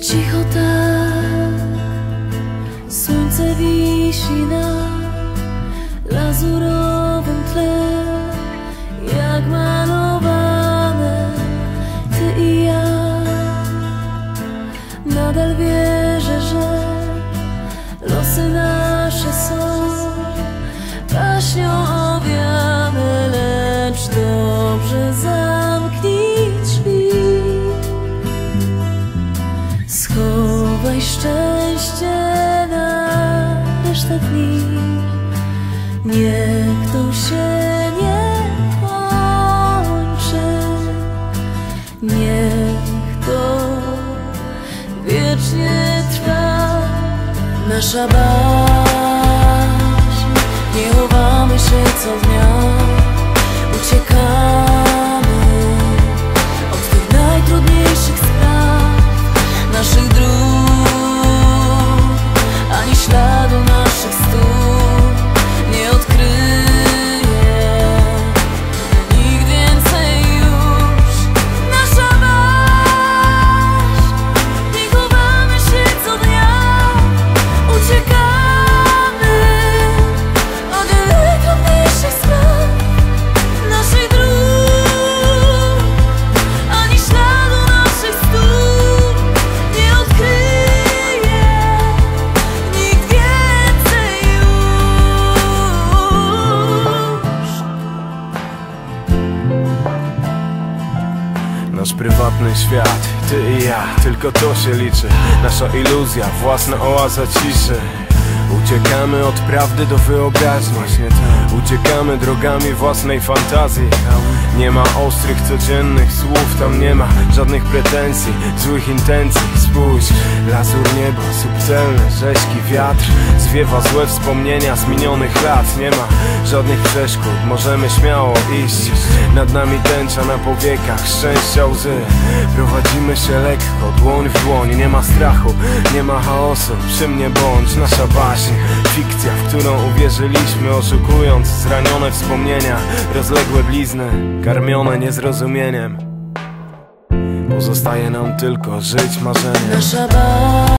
Cicho tak, słońce wisi na lazurowym tle, jak malowane ty i ja. Nadal wierzę, że losy nasze dni. Niech to się nie kończy. Niech to wiecznie trwa. Nasza baśń, nie chowamy się co dnia. Uciekamy Nasz prywatny świat, ty i ja, tylko to się liczy. Nasza iluzja, własna oaza ciszy. Uciekamy od prawdy do wyobraźni Uciekamy drogami własnej fantazji Nie ma ostrych, codziennych słów Tam nie ma żadnych pretensji, złych intencji. Spójrz, lazur nieba, subtelny, rzeźki wiatr. Zwiewa złe wspomnienia z minionych lat. Nie ma żadnych przeszkód, możemy śmiało iść. Nad nami tęcza na powiekach, szczęścia łzy. Prowadzimy się lekko, dłoń w dłoń. Nie ma strachu, nie ma chaosu. Przy mnie bądź, nasza baśń. Fikcja, w którą uwierzyliśmy Oszukując zranione wspomnienia Rozległe blizny, karmione niezrozumieniem. Pozostaje nam tylko żyć marzeniem